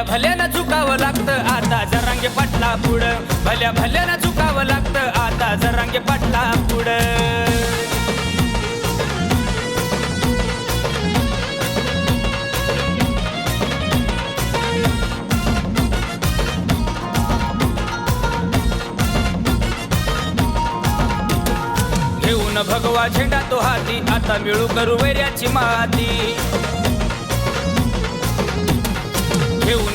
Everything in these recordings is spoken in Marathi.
भल्या भल्यानं झुकावं लागतं आता जरांगे पाटला पुढं. भल्या भल्यानं झुकावं लागतं आता जरांगे पाटला पुढं. घेऊन भगवा झेंडा तो हाती आता मिळू करू वैऱ्याची माती.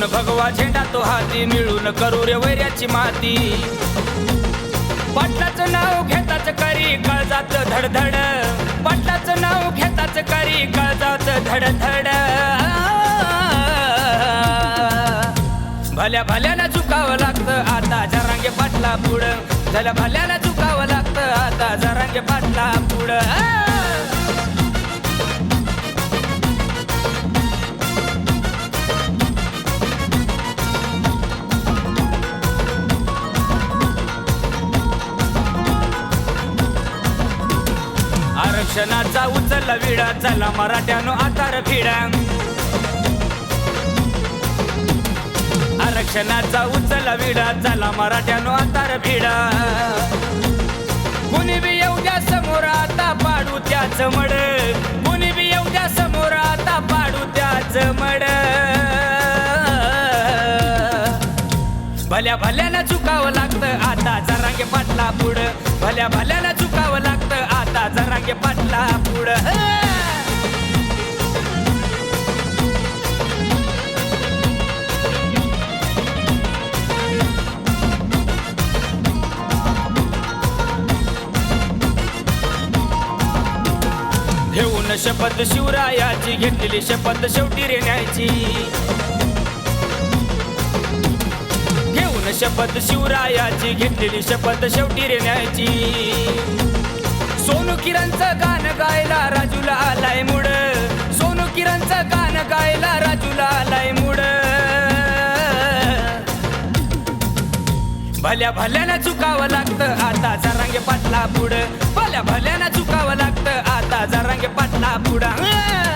घेऊन भगवा झेंडा तो हाती मिळून करू रे वैऱ्याची माती. पाटलाचं नाव घेताच करी काळजात धडधड. पाटलाचं नाव घेताच करी काळजात धडधड. भल्या भल्याला चुकावं लागतं आता जरांगे पाटला पुढं. झाल्या भल्याला चुकावं लागतं आता जरांगे पाटला पुढं. आरक्षणाचा उचल विडा चला मराठ्यानो आधार फिडा आरक्षणाचा उचल विडा चला मराठ्यानो आधार फिडा कुणी बी येऊ द्या समोर आता पाडू त्याच मड. कुणी बी येऊ द्या समोर आता पाडू त्याच मड. भल्या भल्याला चुकावं लागतं आता जरांगे पाटला पुढं. भल्या भल्याला आता जरांगे पाटला पुढं. घेऊन शपथ शिवरायाची घेतलेली शपथ शेवटी रेण्याची. घेऊन शपथ शिवरायाची घेतलेली शपथ शेवटी रेण्याची. सोनू किरणचं गाणं गायला राजूला आलाय मुड. सोनू किरणचं गाणं गायला राजूला आलाय मुड. भल्या भल्यानं चुकावं लागतं आता जरांगे पाटला पुढं. भल्या भल्यानं चुकावं लागतं आता जरांगे पाटला पुढं.